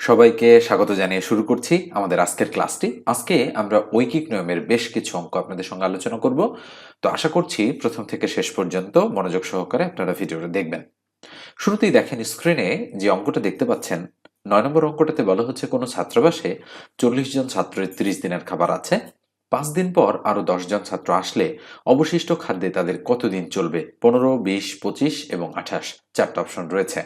সবাইকে স্বাগত জানিয়ে শুরু করছি আমাদের আজকের ক্লাসটি। আজকে আমরা ঐকিক নিয়মের বেশ কিছু অঙ্ক আপনাদের সঙ্গে আলোচনা করব। তো আশা করছি প্রথম থেকে শেষ পর্যন্ত মনোযোগ সহকারে আপনারা ভিডিওটা দেখবেন। শুরুতেই দেখেন স্ক্রিনে যে অঙ্কটা দেখতে পাচ্ছেন, নয় নম্বর অঙ্কটাতে বলা হচ্ছে কোনো ছাত্রাবাসে চল্লিশ জন ছাত্রের তিরিশ দিনের খাবার আছে। পাঁচ দিন পর আরও দশ জন ছাত্র আসলে অবশিষ্ট খাদ্যে তাদের কতদিন চলবে? পনেরো, বিশ, পঁচিশ এবং আঠাশ, চারটা অপশন রয়েছে।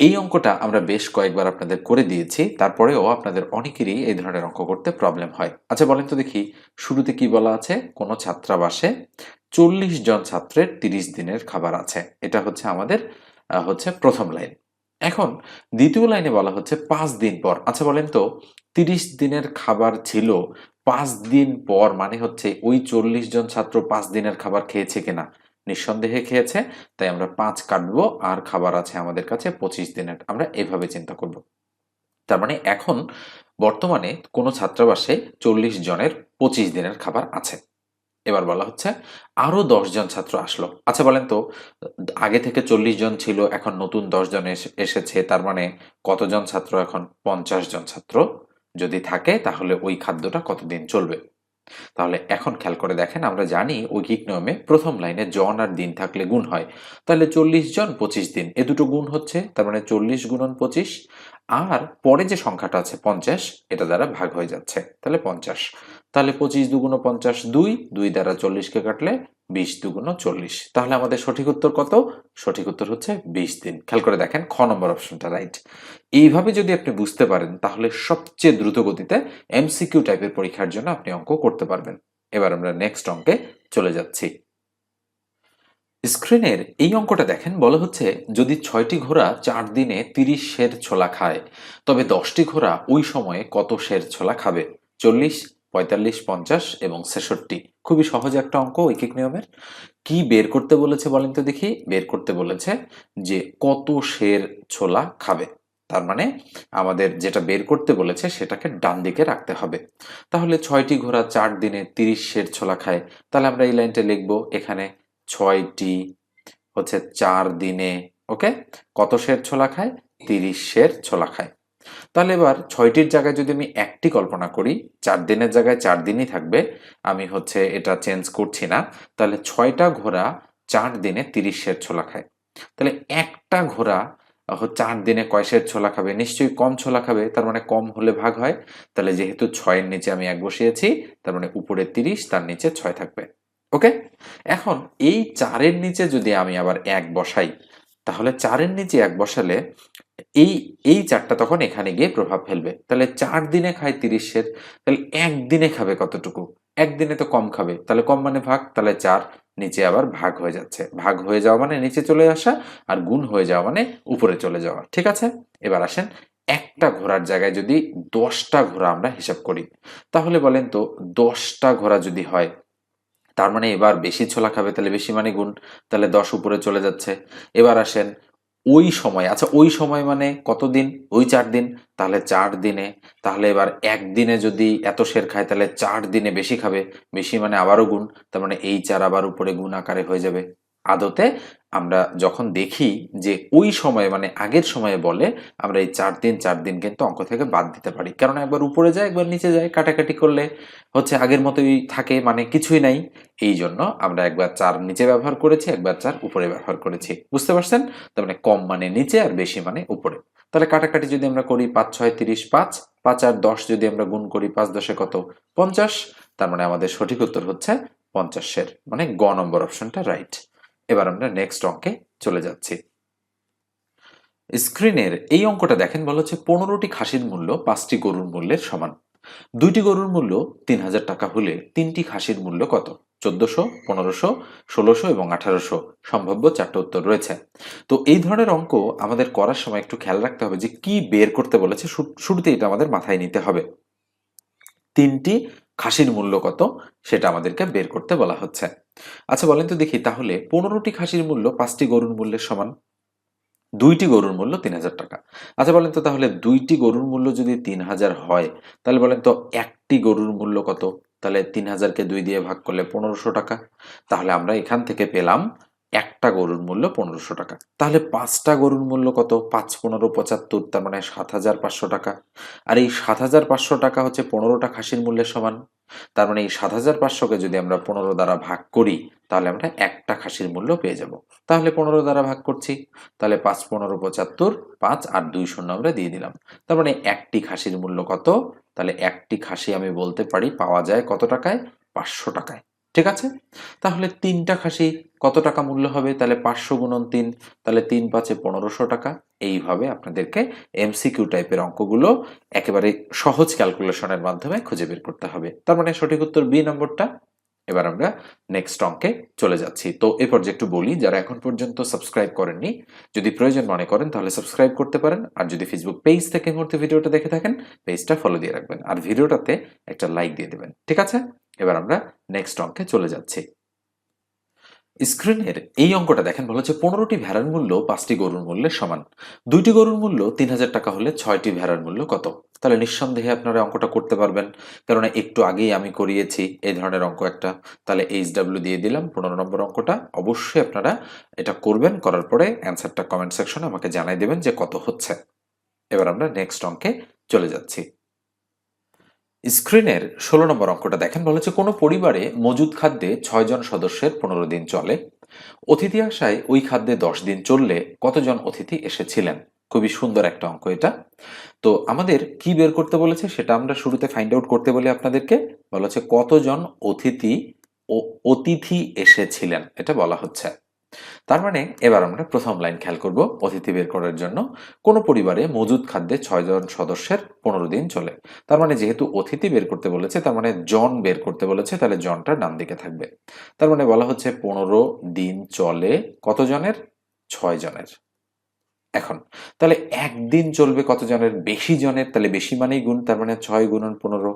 এই অঙ্কটা আমরা বেশ কয়েকবার আপনাদের করে দিয়েছি, তারপরেও আপনাদের অনেকেরই এই ধরনের অঙ্ক করতে প্রবলেম হয়। আচ্ছা বলেন তো দেখি, শুরুতে কি বলা আছে? কোনো ছাত্রাবাসে চল্লিশ জন ছাত্রের তিরিশ দিনের খাবার আছে। এটা হচ্ছে আমাদের হচ্ছে প্রথম লাইন। এখন দ্বিতীয় লাইনে বলা হচ্ছে পাঁচ দিন পর। আচ্ছা বলেন তো, তিরিশ দিনের খাবার ছিল, পাঁচ দিন পর মানে হচ্ছে ওই চল্লিশ জন ছাত্র পাঁচ দিনের খাবার খেয়েছে কিনা? নিঃসন্দেহে খেয়েছে, তাই আমরা পাঁচ কাটবো আর খাবার আছে আমাদের কাছে পঁচিশ দিনের। আমরা এভাবে চিন্তা করব। তার মানে এখন বর্তমানে কোনো ছাত্রাবাসে চল্লিশ জনের পঁচিশ দিনের খাবার আছে। এবার বলা হচ্ছে আরও জন ছাত্র আসলো। আচ্ছা বলেন তো, আগে থেকে চল্লিশ জন ছিল, এখন নতুন জন এসে- এসেছে, তার মানে কতজন ছাত্র এখন? পঞ্চাশ জন ছাত্র যদি থাকে, তাহলে ওই খাদ্যটা কতদিন চলবে? তাহলে এখন খেয়াল করে দেখেন, আমরা জানি ঐকিক নিয়মে প্রথম লাইনে জন আর দিন থাকলে গুণ হয়। তাহলে চল্লিশ জন পঁচিশ দিন, এ দুটো গুণ হচ্ছে, তার মানে চল্লিশ গুণন পঁচিশ, আর পরে যে সংখ্যাটা আছে পঞ্চাশ, এটা দ্বারা ভাগ হয়ে যাচ্ছে। তাহলে পঞ্চাশ। তাহলে পঁচিশ দুগুণ পঞ্চাশ দুই দুই দ্বারা চল্লিশকে কাটলে বিশ দুগুণ চল্লিশ। তাহলে আমাদের সঠিক উত্তর কত? সঠিক উত্তর হচ্ছে বিশ দিন খেয়াল করে দেখেন, খ নম্বর অপশনটা রাইট এইভাবে যদি আপনি বুঝতে পারেন, তাহলে সবচেয়ে দ্রুত গতিতে এমসিকিউ টাইপের পরীক্ষার জন্য আপনি অঙ্ক করতে পারবেন। এবার আমরা নেক্সট অঙ্কে চলে যাচ্ছি। স্ক্রিনের এই অঙ্কটা দেখেন, বলা হচ্ছে যদি ছয়টি ঘোড়া চার দিনে তিরিশ সের ছোলা খায়, তবে দশটি ঘোড়া ওই সময়ে কত সের ছোলা খাবে? চল্লিশ পঁয়তাল্লিশ, পঞ্চাশ এবং ছেষট্টি। খুবই সহজ একটা অঙ্ক ঐকিক নিয়মের। কি বের করতে বলেছে বলেন তো দেখি। বের করতে বলেছে যে কত শের ছোলা খাবে। তার মানে আমাদের যেটা বের করতে বলেছে সেটাকে ডান দিকে রাখতে হবে। তাহলে ছয়টি ঘোড়া চার দিনে তিরিশ শের ছোলা খায়। তাহলে আমরা এই লাইনটা লিখব এখানে ছয়টি হচ্ছে চার দিনে, ওকে? কত শের ছোলা খায়? তিরিশ শের ছোলা খায়। তাহলে এবার ছয়টির জায়গায় যদি আমি একটি কল্পনা করি, চার দিনের জায়গায় চার দিনই থাকবে, আমি হচ্ছে এটা চেঞ্জ করছি না, তাহলে ছয়টা ঘোড়া চার দিনে তিরিশ সের ছোলা খায়। তাহলে একটা ঘোড়া চার দিনে কয় সের ছোলা খাবে? নিশ্চয়ই কম ছোলা খাবে, তার মানে কম হলে ভাগ হয়। তাহলে যেহেতু ছয়ের নিচে আমি এক বসিয়েছি, তার মানে উপরে তিরিশ, তার নিচে ছয় থাকবে। ওকে এখন এই চারের নিচে যদি আমি আবার এক বসাই তাহলে চারের নিচে এক বসালে এই এই চারটা তখন এখানে গিয়ে প্রভাব ফেলবে। তাহলে চার দিনে খায় তিরিশের, তাহলে একদিনে খাবে কতটুকু? একদিনে তো কম খাবে। তাহলে কম মানে ভাগ, তাহলে চার নিচে আবার ভাগ হয়ে যাচ্ছে। ভাগ হয়ে যাওয়া মানে নিচে চলে আসা আর গুণ হয়ে যাওয়া মানে উপরে চলে যাওয়া। ঠিক আছে? এবার আসেন, একটা ঘোড়ার জায়গায় যদি দশটা ঘোড়া আমরা হিসাব করি, তাহলে বলেন তো দশটা ঘোড়া যদি হয় তার মানে এবার বেশি ছোলা খাবে, তাহলে বেশি মানে গুণ, তাহলে দশ উপরে চলে যাচ্ছে। এবার আসেন ওই সময় আচ্ছা ওই সময় মানে কতদিন? ওই চার দিন? তাহলে চার দিনে, তাহলে এবার একদিনে যদি এত শের খায়, তাহলে চার দিনে বেশি খাবে, বেশি মানে আবারও গুণ, তার মানে এই চার আবার উপরে গুণ আকারে হয়ে যাবে। আদতে আমরা যখন দেখি যে ওই সময়ে মানে আগের সময়ে বলে, আমরা এই চার দিন চার দিন কিন্তু অঙ্ক থেকে বাদ দিতে পারি। কারণ একবার উপরে যায়, একবার নিচে যায়, কাটাকাটি করলে হচ্ছে আগের মতোই থাকে মানে কিছুই নাই। এই জন্য আমরা একবার চার নিচে ব্যবহার করেছি, একবার চার উপরে ব্যবহার করেছি। বুঝতে পারছেন? তার মানে কম মানে নিচে আর বেশি মানে উপরে। তাহলে কাটাকাটি যদি আমরা করি পাঁচ, ছয়, তিরিশ, পাঁচ পাঁচ আর দশ যদি আমরা গুণ করি পাঁচ দশে কত? পঞ্চাশ। তার মানে আমাদের সঠিক উত্তর হচ্ছে পঞ্চাশের মানে গ নম্বর অপশনটা রাইট এবার আমরা নেক্সট অঙ্কে চলে যাচ্ছি। স্ক্রিনের এই অঙ্কটা দেখেন, বলা হচ্ছে পনেরোটি খাসির মূল্য পাঁচটি গরুর মূল্যের সমান। দুইটি গরুর মূল্য তিন হাজার টাকা হলে তিনটি খাসির মূল্য কত? চোদ্দশো, পনেরোশো, ষোলোশো এবং আঠারোশো। সম্ভাব্য চারটে উত্তর রয়েছে। তো এই ধরনের অঙ্ক আমাদের করার সময় একটু খেয়াল রাখতে হবে যে কি বের করতে বলেছে। শুরুতে এটা আমাদের মাথায় নিতে হবে। তিনটি খাসির মূল্য কত? সেটা আমাদেরকে বের করতে বলা হচ্ছে। আচ্ছা বলেন তো দেখি, তাহলে পনেরোটি খাসির মূল্য পাঁচটি গরুর মূল্যের সমান? দুইটি গরুর মূল্য তিন হাজার টাকা। আচ্ছা বলেন তো তাহলে দুইটি গরুর মূল্য যদি তিন হাজার হয়, তাহলে বলেন তো একটি গরুর মূল্য কত? তাহলে তিন হাজারকে দুই দিয়ে ভাগ করলে পনেরোশো টাকা। তাহলে আমরা এখান থেকে পেলাম একটা গরুর মূল্য পনেরোশো টাকা। তাহলে পাঁচটা গরুর মূল্য কত? পাঁচ, পনেরো, পঁচাত্তর, তার মানে সাত হাজার পাঁচশো টাকা। আর এই সাত হাজার পাঁচশো টাকা হচ্ছে পনেরোটা খাসির মূল্যের সমান। তার মানে এই সাত হাজার পাঁচশোকে যদি আমরা পনেরো দ্বারা ভাগ করি, তাহলে আমরা একটা খাসির মূল্য পেয়ে যাব। তাহলে পনেরো দ্বারা ভাগ করছি। তাহলে পাঁচ পনেরো পঁচাত্তর, পাঁচ আর দুই শূন্য আমরা দিয়ে দিলাম। তার মানে একটি খাসির মূল্য কত? তাহলে একটি খাসি আমি বলতে পারি পাওয়া যায় কত টাকায়? পাঁচশো টাকায়। ঠিক আছে? তাহলে তিনটা খাসি কত টাকা মূল্য হবে? তাহলে পাঁচশো গুণন তিন, তাহলে তিন পাঁচে পনেরোশো টাকা। এইভাবে আপনাদেরকে এমসিকিউ টাইপের অঙ্কগুলো একেবারে সহজ ক্যালকুলেশনের মাধ্যমে খুঁজে বের করতে হবে। তার মানে সঠিক উত্তর বি নম্বরটা। এবার আমরা নেক্সট অঙ্কে চলে যাচ্ছি। তো এ পর্যায়ে একটু বলি, যারা এখন পর্যন্ত সাবস্ক্রাইব করেননি, যদি প্রয়োজন মনে করেন তাহলে সাবস্ক্রাইব করতে পারেন। আর যদি ফেসবুক পেজ থেকে মুহূর্তে ভিডিওটা দেখে থাকেন পেজটা ফলো দিয়ে রাখবেন। আর ভিডিওটাতে একটা লাইক দিয়ে দেবেন। ঠিক আছে? এবার আমরা নেক্সট অঙ্কে চলে যাচ্ছি। স্ক্রিনের এই অঙ্কটা দেখেন, বলা হচ্ছে পনেরোটি ভেড়ার মূল্য পাঁচটি গরুর মূল্যের সমান। দুইটি গরুর মূল্য তিন হাজার টাকা হলে ছয়টি ভেড়ার মূল্য কত? তাহলে নিঃসন্দেহে আপনারা অঙ্কটা করতে পারবেন। কেননা একটু আগেই আমি করিয়েছি এই ধরনের অঙ্ক একটা। তাহলে এইচ ডাব্লিউ দিয়ে দিলাম পনেরো নম্বর অঙ্কটা। অবশ্যই আপনারা এটা করবেন, করার পরে অ্যান্সারটা কমেন্ট সেকশনে আমাকে জানাই দেবেন যে কত হচ্ছে। এবার আমরা নেক্সট অঙ্কে চলে যাচ্ছি। স্ক্রিনের ষোলো নম্বর অঙ্কটা দেখেন, বলা হচ্ছে কোনো পরিবারে মজুদ খাদ্যে ছয় জন সদস্যের পনেরো দিন চলে। অতিথি আসায় ওই খাদ্যে দশ দিন চললে কতজন অতিথি এসেছিলেন? খুবই সুন্দর একটা অঙ্ক এটা। তো আমাদের কি বের করতে বলেছে সেটা আমরা শুরুতে ফাইন্ড আউট করতে বলি আপনাদেরকে। বলা হচ্ছে কতজন অতিথি ও অতিথি এসেছিলেন, এটা বলা হচ্ছে। তার মানে এবার আমরা প্রথম লাইন খেয়াল করব অতিথি বের করার জন্য। কোনো পরিবারে মজুদ খাদ্যে ছয়জন সদস্যের পনেরো দিন চলে। তার মানে যেহেতু অতিথি বের করতে বলেছে, তার মানে জন বের করতে বলেছে, তাহলে জনটা ডান দিকে থাকবে। তার মানে বলা হচ্ছে পনেরো দিন চলে কত জনের ছয় জনের এখন, তাহলে একদিন চলবে কত জনের বেশি জনের, তাহলে বেশি মানেই গুণ, তার মানে ছয় গুণন পনেরো।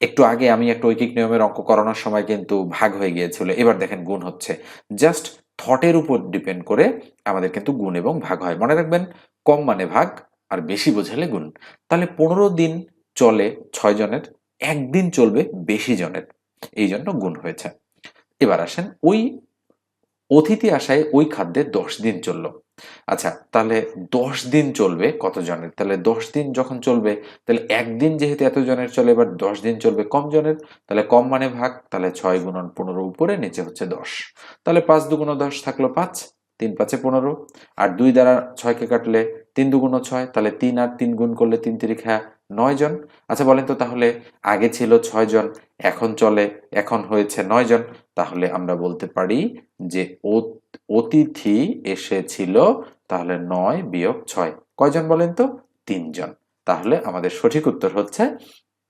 একটু আগে আমি একটা ঐকিক নিয়মের অঙ্ক করানোর সময় কিন্তু ভাগ হয়ে গিয়েছিল। এবার দেখেন গুণ হচ্ছে। জাস্ট থটের উপর ডিপেন্ড করে আমাদের কিন্তু গুণ এবং ভাগ হয়। মনে রাখবেন, কম মানে ভাগ আর বেশি বোঝালে গুণ। তাহলে পনেরো দিন চলে ছয় জনের, একদিন চলবে বেশি জনের। এই জন্য গুণ হয়েছে। এবার আসেন ওই অতিথি আসায় ওই খাদ্যে দশ দিন চলল। আচ্ছা তাহলে দশ দিন চলবে কত জনের তাহলে দশ দিন যখন চলবে, তাহলে একদিন যেহেতু এত জনের চলে, এবার দশ দিন চলবে কম জনের তাহলে কম মানে ভাগ, তাহলে ছয় গুণন পনেরো উপরে, নিচে হচ্ছে দশ। তাহলে পাঁচ দুগুণ দশ থাকল পাঁচ, তিন পাঁচে পনেরো, আর দুই দ্বারা ছয়কে কাটলে তিন দুগুণ ছয়, তাহলে তিন আর তিন গুণ করলে তিন তিরিখা নয় জন আচ্ছা বলেন তো তাহলে আগে ছিল ছয় জন এখন চলে, এখন হয়েছে নয় জন তাহলে আমরা বলতে পারি যে অতিথি এসেছিল, তাহলে নয় বিয়োগ ছয়। কয়জন বলেন তো? তিনজন। তাহলে আমাদের সঠিক উত্তর হচ্ছে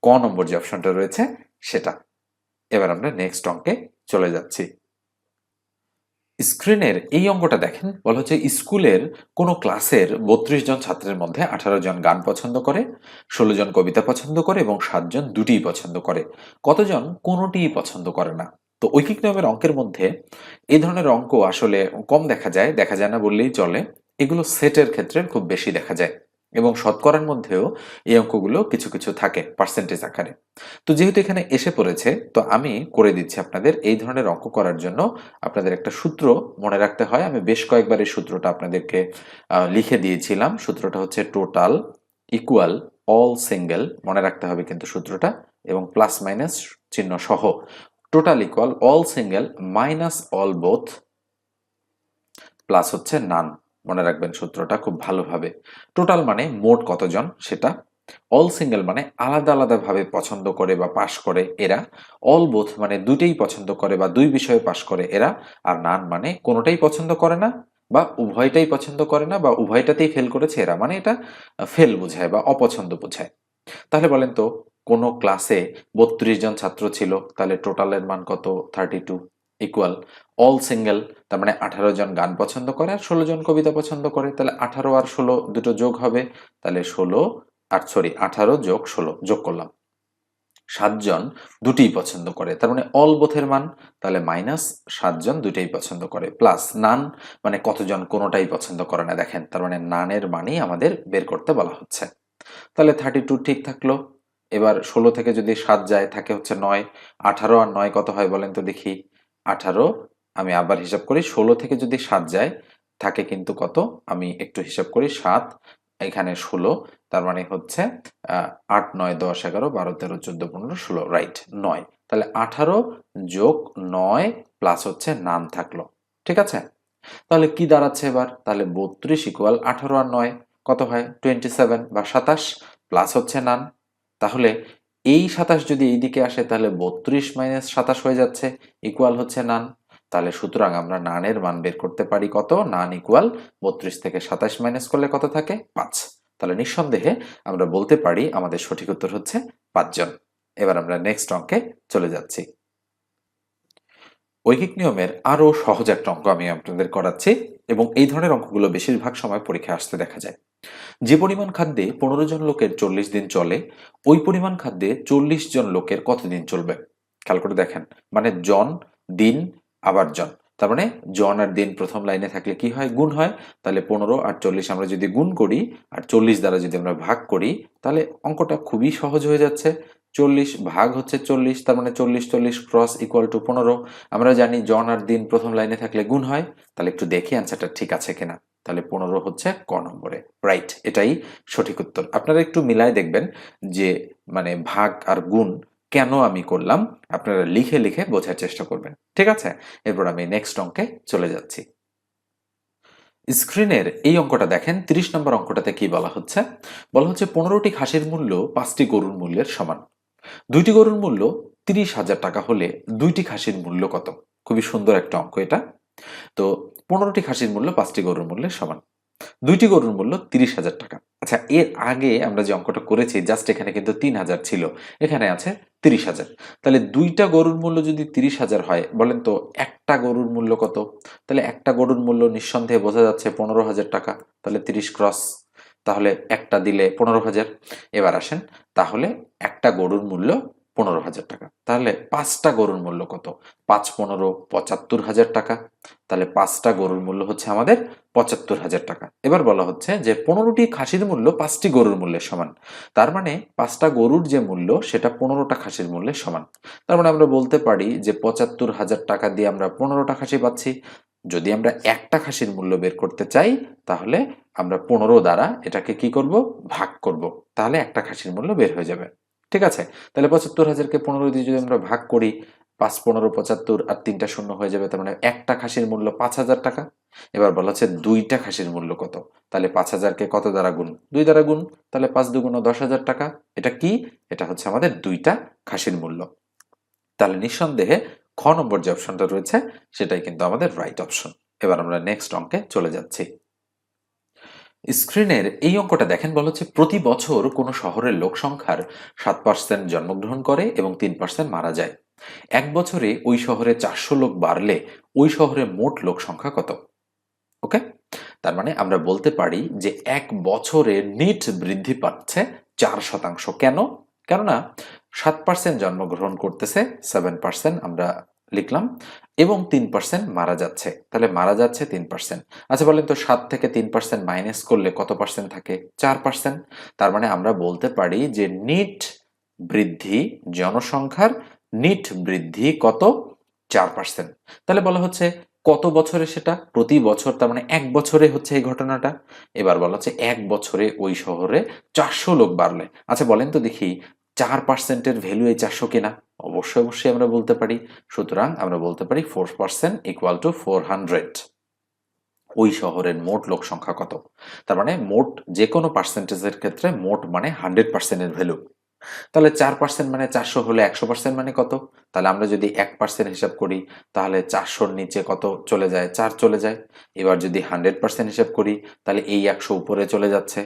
ক নম্বর যে অপশনটা রয়েছে সেটা। এবার আমরা নেক্সট অঙ্কে চলে যাচ্ছি। স্ক্রিনের এই অঙ্কটা দেখেন, বলা হচ্ছে স্কুলের কোনো ক্লাসের বত্রিশ জন ছাত্রের মধ্যে আঠারো জন গান পছন্দ করে, ষোলো জন কবিতা পছন্দ করে এবং সাতজন দুটিই পছন্দ করে। কতজন? কোনোটিই পছন্দ করে না। তো ঐকিক নিয়মের অঙ্কের মধ্যে এই ধরনের অঙ্ক আসলে কম দেখা যায় দেখা যায় না বললেই চলে। এগুলো সেটের ক্ষেত্রে খুব বেশি দেখা যায় এবং শতকরার মধ্যেও এই অঙ্কগুলো কিছু কিছু থাকে পার্সেন্টেজ আকারে। তো যেহেতু এখানে এসে পড়েছে, তো আমি করে দিচ্ছি আপনাদের এই ধরনের অঙ্ক করার জন্য। আপনাদের একটা সূত্র মনে রাখতে হয়। আমি বেশ কয়েকবার এই সূত্রটা আপনাদেরকে লিখে দিয়েছিলাম। সূত্রটা হচ্ছে টোটাল ইকুয়াল অল সিঙ্গেল মনে রাখতে হবে কিন্তু সূত্রটা এবং প্লাস মাইনাস চিহ্ন সহ। Total equal all single minus all both plus হচ্ছে নান। মনে রাখবেন সূত্রটা খুব ভালোভাবে। টোটাল মানে মোট কতজন? সেটা অল সিঙ্গেল মানে আলাদা আলাদাভাবে পছন্দ করে বা পাশ করে এরা। অল বোথ মানে দুটেই পছন্দ করে বা দুই বিষয়ে পাশ করে এরা। আর নান মানে কোনোটাই পছন্দ করে না বা উভয়টাই পছন্দ করে না বা উভয়টাতেই ফেল করেছে এরা। মানে এটা ফেল বোঝায় বা অপছন্দ বোঝায়। তাহলে বলেন তো কোনো ক্লাসে বত্রিশ জন ছাত্র ছিল, তাহলে টোটালের মান কত? Thirty two equal all single তার মানে আঠারো জন গান পছন্দ করে আর ষোলো জন কবিতা পছন্দ করে, তাহলে আঠারো আর ষোলো দুটো যোগ হবে, তাহলে ষোলো আর সরি আঠারো যোগ ষোলো, যোগ করলাম। সাতজন দুটিই পছন্দ করে, তার মানে অল বোথের মান, তাহলে মাইনাস সাতজন দুটাই পছন্দ করে প্লাস নান মানে কতজন কোনোটাই পছন্দ করে না, দেখেন, তার মানে নানের মানই আমাদের বের করতে বলা হচ্ছে। তাহলে থার্টি টু ঠিক থাকল। এবার ষোলো থেকে যদি সাত যায়, থাকে হচ্ছে নয়, আঠারো আর নয় কত হয় বলেন তো দেখি? আঠারো, আমি আবার হিসাব করি, ষোলো থেকে যদি সাত যায়, থাকে কিন্তু কত? আমি একটু হিসাব করি, সাত, এখানে ষোলো, তার মানে হচ্ছে আট, নয়, দশ, এগারো, বারো, তেরো, চোদ্দ, পনেরো, ষোলো, রাইট, নয়। তাহলে আঠারো যোগ নয় প্লাস হচ্ছে নাম থাকল, ঠিক আছে? তাহলে কি দাঁড়াচ্ছে এবার? তাহলে বত্রিশ ইকুয়াল আঠারো আর নয়, কত হয়? টোয়েন্টি সেভেন বা সাতাশ, প্লাস হচ্ছে নান। তাহলে এই সাতাশ যদি এইদিকে আসে, তাহলে বত্রিশ মাইনাস সাতাশ হয়ে যাচ্ছে ইকুয়াল হচ্ছে নান তাহলে সুতরাং আমরা নানের মান বের করতে পারি কত? নান ইকুয়াল বত্রিশ থেকে সাতাশ মাইনাস করলে কত থাকে? পাঁচ। তাহলে নিঃসন্দেহে আমরা বলতে পারি আমাদের সঠিক উত্তর হচ্ছে পাঁচজন। এবার আমরা নেক্সট অঙ্কে চলে যাচ্ছি। ঐকিক নিয়মের আরও সহজ একটা অঙ্ক আমি আপনাদের করাচ্ছি এবং এই ধরনের অঙ্কগুলো বেশিরভাগ সময় পরীক্ষায় আসতে দেখা যায়। যে পরিমাণ খাদ্যে পনেরো জন লোকের চল্লিশ দিন চলে, ওই পরিমাণ খাদ্যে চল্লিশ জন লোকের কতদিন চলবে? খেয়াল করে দেখেন। মানে জন, দিন, আবার জন। তার মানে জন আর দিন প্রথম লাইনে থাকলে কি হয়? গুণ হয়। তাহলে পনেরো আর চল্লিশ আমরা যদি গুণ করি, আর চল্লিশ দ্বারা যদি আমরা ভাগ করি, তাহলে অঙ্কটা খুবই সহজ হয়ে যাচ্ছে। চল্লিশ ভাগ হচ্ছে চল্লিশ, তার মানে চল্লিশ চল্লিশ ক্রস ইকুয়াল টু পনেরো। আমরা জানি জন আর দিন প্রথম লাইনে থাকলে গুণ হয়। তাহলে একটু দেখি অ্যান্সারটা ঠিক আছে কিনা। তাহলে পনেরো হচ্ছে ক নম্বরে। রাইট এটাই সঠিক উত্তর। আপনারা একটু মিলায় দেখবেন যে মানে ভাগ আর গুণ কেন আমি করলাম, আপনারা লিখে লিখে বোঝার চেষ্টা করবেন। ঠিক আছে? এরপর আমি নেক্সট অঙ্কে চলে যাচ্ছি। স্ক্রিনের এই অঙ্কটা দেখেন 30 নম্বর অঙ্কটাতে কি বলা হচ্ছে? বলা হচ্ছে পনেরোটি খাসির মূল্য পাঁচটি গরুর মূল্যের সমান। দুইটি গরুর মূল্য তিরিশ হাজার টাকা হলে দুইটি খাসির মূল্য কত? খুবই সুন্দর একটা অঙ্ক এটা। তো পনেরোটি খাসির মূল্য পাঁচটি গরুর মূল্যের সমান। দুইটি গরুর মূল্য তিরিশ হাজার টাকা। আচ্ছা এর আগে আমরা যে অঙ্কটা করেছি, জাস্ট এখানে কিন্তু তিন হাজার ছিল, এখানে আছে তিরিশ হাজার। তাহলে দুইটা গরুর মূল্য যদি তিরিশ হাজার হয়, বলেন তো একটা গরুর মূল্য কত? তাহলে একটা গরুর মূল্য নিঃসন্দেহে বোঝা যাচ্ছে পনেরো হাজার টাকা। তাহলে তিরিশ ক্রস তাহলে একটা দিলে পনেরো হাজার। এবার আসেন, তাহলে একটা গরুর মূল্য পনেরো হাজার টাকা। তাহলে পাঁচটা গরুর মূল্য কত? পাঁচ পনেরো, পঁচাত্তর হাজার টাকা। তাহলে পাঁচটা গরুর মূল্য হচ্ছে আমাদের পঁচাত্তর হাজার টাকা। এবার বলা হচ্ছে যে পনেরোটি খাসির মূল্য পাঁচটি গরুর মূল্যের সমান। তার মানে পাঁচটা গরুর যে মূল্য, সেটা পনেরোটা খাসির মূল্যের সমান। তার মানে আমরা বলতে পারি যে পঁচাত্তর হাজার টাকা দিয়ে আমরা পনেরোটা খাসি পাচ্ছি। যদি আমরা একটা খাসির মূল্য বের করতে চাই, তাহলে আমরা পনেরো দ্বারা এটাকে কি করব? ভাগ করব। তাহলে একটা খাসির মূল্য বের হয়ে যাবে। ঠিক আছে? তাহলে পঁচাত্তর হাজারকে পনেরো দিয়ে যদি আমরা ভাগ করি, পাঁচ, পনেরো, পঁচাত্তর আর তিনটা শূন্য হয়ে যাবে, তার মানে একটা খাসির মূল্য পাঁচ হাজার টাকা। এবার বলা হচ্ছে দুইটা খাসির মূল্য কত? তাহলে পাঁচ হাজারকে কত দ্বারা গুণ? দুই দ্বারা গুণ? তাহলে পাঁচ দুগুণ দশ হাজার টাকা। এটা কি? এটা হচ্ছে আমাদের দুইটা খাসির মূল্য। তাহলে নিঃসন্দেহে খ নম্বর যে অপশনটা রয়েছে, সেটাই কিন্তু আমাদের রাইট অপশন এবার আমরা নেক্সট অঙ্কে চলে যাচ্ছি। স্ক্রিনের এই অঙ্কটা দেখেন, বলা হচ্ছে প্রতি বছর কোনো শহরের লোক সংখ্যার সাত পার্সেন্ট জন্মগ্রহণ করে এবং তিন পার্সেন্ট মারা যায়। এক বছরে ওই শহরে চারশো লোক বাড়লে ওই শহরে মোট লোক সংখ্যা কত? ওকে তার মানে আমরা বলতে পারি যে এক বছরে নিট বৃদ্ধি পাচ্ছে চার শতাংশ। কেন? কেননা সাত পার্সেন্ট জন্মগ্রহণ করতেছে সেভেন পার্সেন্ট আমরা লিখলাম, এবং তিন পার্সেন্ট মারা যাচ্ছে। তাহলে মারা যাচ্ছে তিন পার্সেন্ট আচ্ছা বলেন তো, সাত থেকে তিন পার্সেন্ট মাইনাস করলে কত পার্সেন্ট থাকে? চার পার্সেন্ট তার মানে আমরা বলতে পারি যে নিট বৃদ্ধি, জনসংখ্যার নিট বৃদ্ধি কত? চার পার্সেন্ট তাহলে বলা হচ্ছে কত বছরে সেটা? প্রতি বছর, তার মানে এক বছরে হচ্ছে এই ঘটনাটা। এবার বলা হচ্ছে এক বছরে ওই শহরে চারশো লোক বাড়লে। আচ্ছা বলেন তো দেখি চার পার্সেন্টের ভ্যালু এই চারশো কিনা? অবশ্যই অবশ্যই আমরা বলতে পারি। সুতরাং আমরা বলতে পারি four percent equal to four hundred ওই শহরের মোট লোক সংখ্যা কত? তার মানে মোট যে কোনো পার্সেন্টেজের ক্ষেত্রে মোট মানে হান্ড্রেড পার্সেন্টের ভ্যালু তাহলে চার পার্সেন্ট মানে চারশো হলে একশো পার্সেন্ট মানে কত? তাহলে আমরা যদি এক পার্সেন্ট হিসাব করি, তাহলে চারশোর নিচে কত চলে যায়? চার চলে যায়। এবার যদি হান্ড্রেড পার্সেন্ট হিসাব করি, তাহলে এই একশো উপরে চলে যাচ্ছে।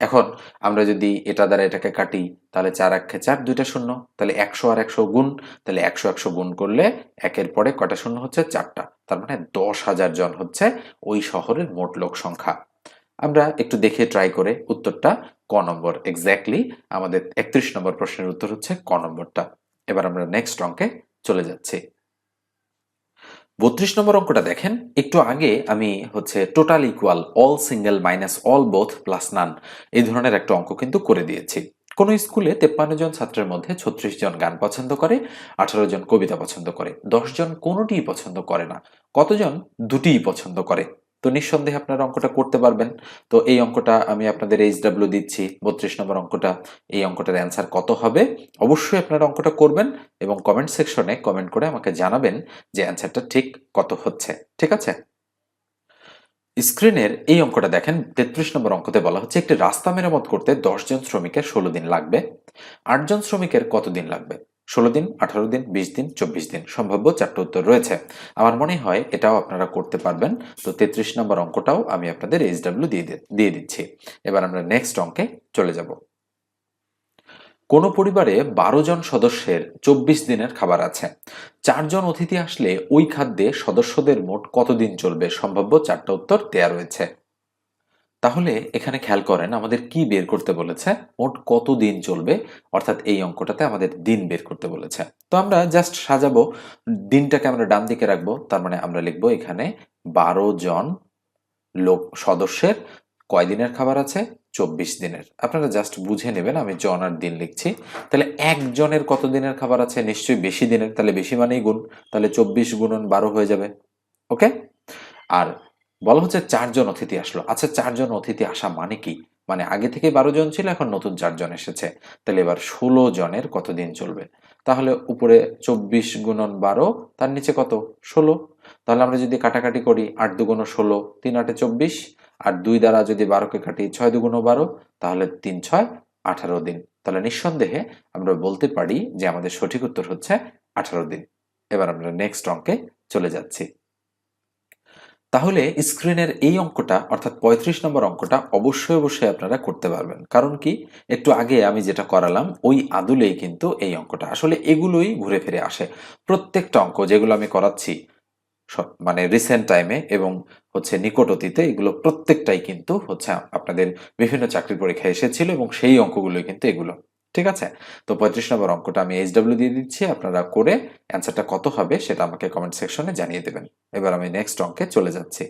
এখন আমরা যদি এটা দ্বারা এটাকে কাটি, তাহলে চার একে চার দুইটা শূন্য, তাহলে একশো আর একশো গুণ, তাহলে একশো একশো গুণ করলে একের পরে কটা শূন্য হচ্ছে? চারটা। তার মানে দশ হাজার জন হচ্ছে ওই শহরের মোট লোক সংখ্যা। আমরা একটু দেখে ট্রাই করে উত্তরটা ক নম্বর এক্স্যাক্টলি আমাদের একত্রিশ নম্বর প্রশ্নের উত্তর হচ্ছে ক নম্বরটা। এবার আমরা নেক্সট অঙ্কে চলে যাচ্ছি। বত্রিশ নম্বর অঙ্কটা দেখেন। একটু আগে আমি হচ্ছে total equal all, single, minus all, both, plus none এই ধরনের একটা অঙ্ক কিন্তু করে দিয়েছি। কোন স্কুলে তেপ্পান্ন জন ছাত্রের মধ্যে ছত্রিশ জন গান পছন্দ করে, আঠারো জন কবিতা পছন্দ করে, দশ জন কোনোটিই পছন্দ করে না, কতজন দুটিই পছন্দ করে। তো নিঃসন্দেহে আপনারা অঙ্কটা করতে পারবেন। তো এই অঙ্কটা আমি আপনাদের এইচ ডাব্লিউ দিচ্ছি। বত্রিশ নম্বর অঙ্কটা, এই অঙ্কটার অ্যান্সার কত হবে? অবশ্যই আপনারা অঙ্কটা করবেন এবং কমেন্ট সেকশনে কমেন্ট করে আমাকে জানাবেন যে অ্যান্সারটা ঠিক কত হচ্ছে। ঠিক আছে? স্ক্রিনের এই অঙ্কটা দেখেন, তেত্রিশ নম্বর অঙ্কতে বলা হচ্ছে, একটি রাস্তা মেরামত করতে দশ জন শ্রমিকের ষোলো দিন লাগবে। আটজন শ্রমিকের কত দিন লাগবে? ষোলো দিন, আঠারো দিন, বিশ দিন, চব্বিশ দিন সম্ভাব্য চারটে উত্তর রয়েছে। আমার মনে হয় এটাও আপনারা করতে পারবেন। তো তেত্রিশ নম্বর অঙ্কটাও আমি আপনাদের এইচ ডাব্লিউ দিয়ে দিয়ে দিচ্ছি। এবার আমরা নেক্সট অঙ্কে চলে যাব। কোনো পরিবারে বারো জন সদস্যের চব্বিশ দিনের খাবার আছে। চারজন অতিথি আসলে ওই খাদ্যে সদস্যদের মোট কতদিন চলবে সম্ভাব্য চারটা উত্তর দেয়া রয়েছে। তাহলে এখানে খেয়াল করেন আমাদের কি বের করতে বলেছে? মোট কত দিন চলবে? অর্থাৎ এই অঙ্কটাতে আমাদের দিন বের করতে বলেছে। তো আমরা জাস্ট সাজাবো, দিনটাকে আমরা ডান দিকে রাখব, তার মানে আমরা লিখব এখানে বারো জন লোক সদস্যের কয় দিনের খাবার আছে? চব্বিশ দিনের। আপনারা জাস্ট বুঝে নেবেন, আমি জন আর দিন লিখছি। তাহলে একজনের কত দিনের খাবার আছে? নিশ্চয়ই বেশি দিনের, তাহলে বেশি মানেই গুণ। তাহলে চব্বিশ গুণন বারো হয়ে যাবে। ওকে? আর বলা হচ্ছে চারজন অতিথি আসলো। আচ্ছা চারজন অতিথি আসা মানে কি? মানে আগে থেকে বারো জন ছিল, এখন নতুন চারজন এসেছে। তাহলে এবার ষোলো জনের কতদিন চলবে? তাহলে উপরে চব্বিশ গুণন বারো, তার নিচে কত? ষোলো। তাহলে আমরা যদি কাটাকাটি করি, আট দুগুণ ষোলো, তিন আটে চব্বিশ। আর দুই দ্বারা যদি বারোকে কাটি, ছয় দুগুণ বারো, তাহলে তিন ছয়, আঠারো দিন। তাহলে নিঃসন্দেহে আমরা বলতে পারি যে আমাদের সঠিক উত্তর হচ্ছে আঠারো দিন। এবার আমরা নেক্সট অঙ্কে চলে যাচ্ছি। তাহলে স্ক্রিনের এই অঙ্কটা, অর্থাৎ পঁয়ত্রিশ নম্বর অঙ্কটা অবশ্যই অবশ্যই আপনারা করতে পারবেন। কারণ কি? একটু আগে আমি যেটা করালাম, ওই আদুলেই কিন্তু এই অঙ্কটা। আসলে এগুলোই ঘুরে ফিরে আসে। প্রত্যেকটা অঙ্ক যেগুলো আমি করাচ্ছি মানে রিসেন্ট টাইমে এবং হচ্ছে নিকট অতীতে এগুলো প্রত্যেকটাই কিন্তু হচ্ছে আপনাদের বিভিন্ন চাকরির পরীক্ষায় এসেছিল এবং সেই অঙ্কগুলোই কিন্তু এগুলো। ঠিক আছে? তো পঁয়ত্রিশ নম্বর অঙ্কটা আমি এইচ ডাব্লিউ দিয়ে দিচ্ছি, আপনারা করে অ্যান্সারটা কত হবে সেটা আমাকে কমেন্ট সেকশনে জানিয়ে দেবেন। এবার আমি নেক্সট অঙ্কে চলে যাচ্ছি।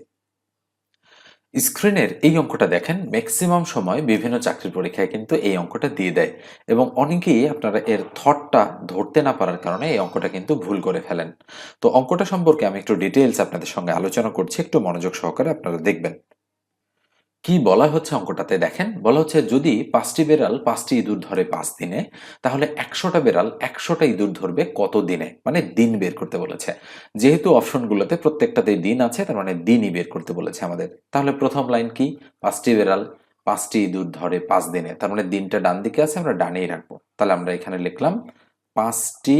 স্ক্রিনের এই অঙ্কটা দেখেন ম্যাক্সিমাম সময় বিভিন্ন চাকরির পরীক্ষায় কিন্তু এই অঙ্কটা দিয়ে দেয় এবং অনেকেই আপনারা এর থটটা ধরতে না পারার কারণে এই অঙ্কটা কিন্তু ভুল করে ফেলেন। তো অঙ্কটা সম্পর্কে আমি একটু ডিটেলস আপনাদের সঙ্গে আলোচনা করছি, একটু মনোযোগ সহকারে আপনারা দেখবেন। কি বলা হচ্ছে অঙ্কটাতে? দেখেন, বলা হচ্ছে যদি পাঁচটি বেড়াল পাঁচটি ইঁদুর ধরে পাঁচ দিনে, তাহলে একশোটা বেড়াল একশোটা ইঁদুর ধরবে কত দিনে? মানে দিন বের করতে বলেছে। যেহেতু অপশনগুলোতে প্রত্যেকটাতেই দিন আছে, তার মানে দিনই বের করতে বলেছে আমাদের। তাহলে প্রথম লাইন কি? পাঁচটি বেড়াল পাঁচটি ইঁদুর ধরে পাঁচ দিনে, তার মানে দিনটা ডান দিকে আছে, আমরা ডানেই রাখব। তাহলে আমরা এখানে লিখলাম পাঁচটি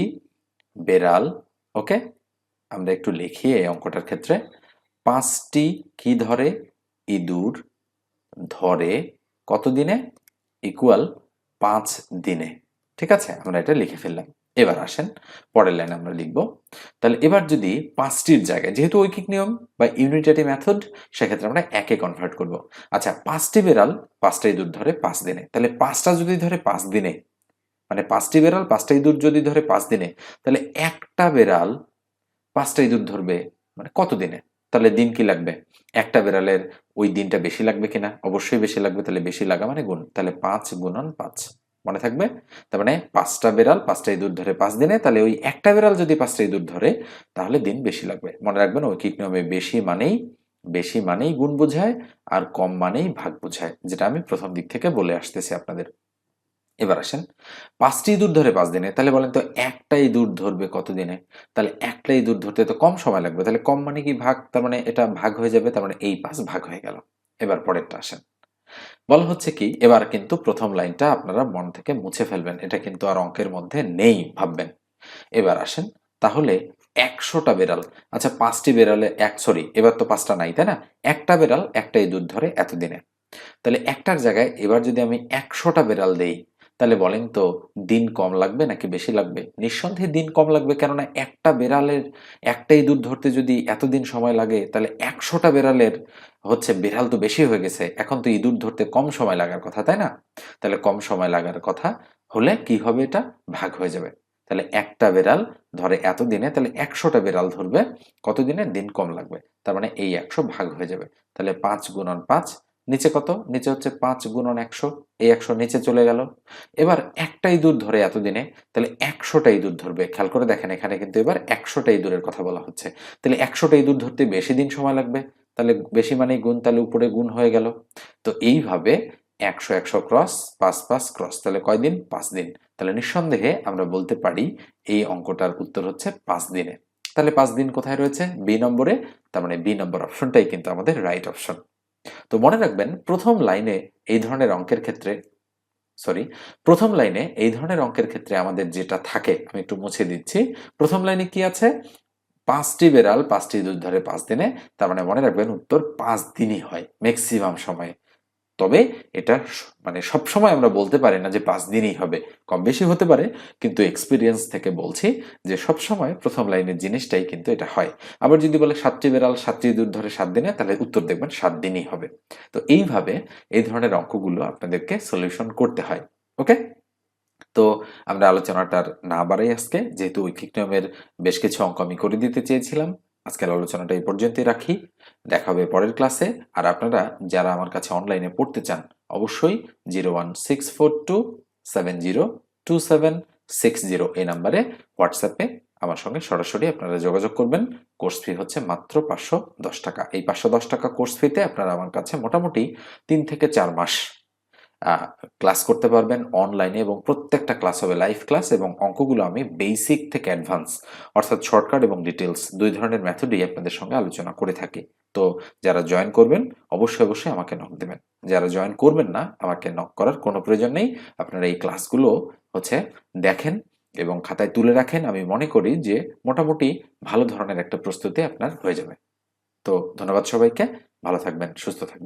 বেড়াল, ওকে? আমরা একটু লিখি এই অঙ্কটার ক্ষেত্রে পাঁচটি কি ধরে? ইঁদুর ধরে কত দিনে? ইকুয়াল পাঁচ দিনে। ঠিক আছে? আমরা এটা লিখে ফেললাম। এবার আসেন, পরের লাইনে আমরা লিখব। তাহলে এবার যদি পাঁচটির জায়গায়, যেহেতু ঐকিক নিয়ম বা ইউনিটারি মেথড সেক্ষেত্রে আমরা একে কনভার্ট করব। আচ্ছা পাঁচটি বেড়াল পাঁচটা ইঁদুর ধরে পাঁচ দিনে। তাহলে পাঁচটা যদি ধরে পাঁচ দিনে মানে পাঁচটি বেড়াল পাঁচটা ইঁদুর যদি ধরে পাঁচ দিনে, তাহলে একটা বেড়াল পাঁচটা ইঁদুর ধরবে মানে কত দিনে? তাহলে দিন কি লাগবে? একটা বেড়ালের ওই দিনটা বেশি লাগবে কিনা? অবশ্যই বেশি লাগবে, তাহলে বেশি লাগা মানে গুণ। তাহলে পাঁচ গুণন পাঁচ। মনে থাকবে? তার মানে পাঁচটা বেড়াল, পাঁচটা ইঁদুর ধরে পাঁচ দিনে, তাহলে ওই একটা বেড়াল যদি পাঁচটা ইঁদুর ধরে, তাহলে দিন বেশি লাগবে। মনে রাখবেন ঐকিক নিয়মে বেশি মানেই বেশি মানেই গুণ বোঝায় আর কম মানেই ভাগ বোঝায়, যেটা আমি প্রথম দিক থেকে বলে আসতেছি আপনাদের। এবার আসেন। পাঁচটি ইঁদুর ধরে পাঁচ দিনে, তাহলে বলেন তো একটা ইঁদুর ধরবে কত দিনে? তাহলে একটা ইঁদুর ধরতে তো কম সময় লাগবে, তাহলে কম মানে কি ভাগ? তার মানে এটা ভাগ হয়ে যাবে, তার মানে এই পাঁচ ভাগ হয়ে গেল। এবার পরেরটা আসেন। বলা হচ্ছে কি, এবার কিন্তু প্রথম লাইনটা আপনারা মন থেকে মুছে ফেলবেন, এটা কিন্তু আর অঙ্কের মধ্যে নেই, ভাববেন। এবার আসেন, তাহলে একশোটা বেড়াল আচ্ছা পাঁচটি বেড়ালে এক সরি এবার তো পাঁচটা নাই, তাই না? একটা বেড়াল একটা ইঁদুর ধরে এতদিনে। তাহলে একটার জায়গায় এবার যদি আমি একশোটা বেড়াল দেই তাহলে বলেন তো, দিন কম লাগবে নাকি বেশি লাগবে? নিঃসন্দেহে দিন কম লাগবে কেননা একটা বেড়ালের একটা ইঁদুর ধরতে যদি এতদিন সময় লাগে, তাহলে একশোটা বেড়ালের হচ্ছে বেড়াল তো বেশি হয়ে গেছে। এখন তো ইঁদুর ধরতে কম সময় লাগার কথা, তাই না? তাহলে কম সময় লাগার কথা হলে কি হবে এটা? ভাগ হয়ে যাবে। তাহলে একটা বেড়াল ধরে এত দিনে তাহলে একশোটা বেড়াল ধরবে কত দিনে দিন কম লাগবে। তার মানে এই একশো ভাগ হয়ে যাবে। তাহলে পাঁচ গুণন পাঁচ নিচে কত? নিচে হচ্ছে পাঁচ গুণন একশো। এই একশো নিচে চলে গেল। এবার একটা ইঁদুর ধরে এতদিনে, তাহলে একশোটা ইঁদুর ধরবে। খেয়াল করে দেখেন, এখানে কিন্তু এবার একশোটা ইঁদুরের কথা বলা হচ্ছে। তাহলে একশোটা ইঁদুর ধরতে বেশি দিন সময় লাগবে? তাহলে বেশি মানেই গুণ, তাহলে উপরে গুণ হয়ে গেল। তো এইভাবে একশো একশো ক্রস, পাঁচ পাঁচ ক্রস, তাহলে কয়দিন পাঁচ দিন। তাহলে নিঃসন্দেহে আমরা বলতে পারি এই অঙ্কটার উত্তর হচ্ছে পাঁচ দিনে। তাহলে পাঁচ দিন কোথায় রয়েছে? বি নম্বরে, তার মানে বি নম্বর অপশনটাই কিন্তু আমাদের রাইট অপশন তো মনে রাখবেন, প্রথম লাইনে এই ধরনের অঙ্কের ক্ষেত্রে সরি প্রথম লাইনে এই ধরনের অঙ্কের ক্ষেত্রে আমাদের যেটা থাকে, আমি একটু মুছে দিচ্ছি। প্রথম লাইনে কি আছে? পাঁচটি বেড়াল পাঁচটি দুধ ধরে পাঁচ দিনে, তার মানে মনে রাখবেন উত্তর পাঁচ দিনই হয় ম্যাক্সিমাম সময়ে। তবে এটা মানে সব সময় আমরা বলতে পারি না যে পাঁচ দিনই হবে। কম বেশি হতে পারে, কিন্তু এক্সপিরিয়েন্স থেকে বলছি যে সব সময় প্রথম লাইনের জিনিসটাই কিন্তু এটা হয়। আবার যদি বলে সাতটি বেড়াল, সাতটি দুধ ধরে সাত দিনে, তাহলে উত্তর দেখবেন সাত দিনই হবে। তো এইভাবে এই ধরনের অঙ্কগুলো আপনাদেরকে সলিউশন করতে হয় ওকে তো আমরা আলোচনাটার না বাড়াই আজকে, যেহেতু ঐকিক নিয়মের বেশ কিছু অঙ্ক আমি করে দিতে চেয়েছিলাম। আজকের আলোচনাটা এই পর্যন্তই রাখি। দেখা হবে পরের ক্লাসে আর আপনারা যারা আমার কাছে অনলাইনে পড়তে চান, অবশ্যই zero one six four two seven zero two seven six zero এই নাম্বারে হোয়াটসঅ্যাপে আমার সঙ্গে সরাসরি আপনারা যোগাযোগ করবেন। কোর্স ফি হচ্ছে মাত্র পাঁচশো দশ টাকা। এই পাঁচশো দশ টাকা কোর্স ফিতে আপনারা আমার কাছে মোটামুটি তিন থেকে চার মাস ক্লাস করতে পারবেন অনলাইনে এবং প্রত্যেকটা ক্লাস হবে লাইভ ক্লাস এবং অঙ্কগুলো আমি বেসিক থেকে অ্যাডভান্স অর্থাৎ শর্টকাট এবং ডিটেলস দুই ধরনের মেথডই আপনাদের সঙ্গে আলোচনা করে থাকি। তো যারা জয়েন করবেন, অবশ্যই অবশ্যই আমাকে নক দেবেন। যারা জয়েন করবেন না, আমাকে নক করার কোনো প্রয়োজন নেই। আপনারা এই ক্লাসগুলো হচ্ছে দেখেন এবং খাতায় তুলে রাখেন। আমি মনে করি যে মোটামুটি ভালো ধরনের একটা প্রস্তুতি আপনার হয়ে যাবে। তো ধন্যবাদ সবাইকে। ভালো থাকবেন, সুস্থ থাকবেন।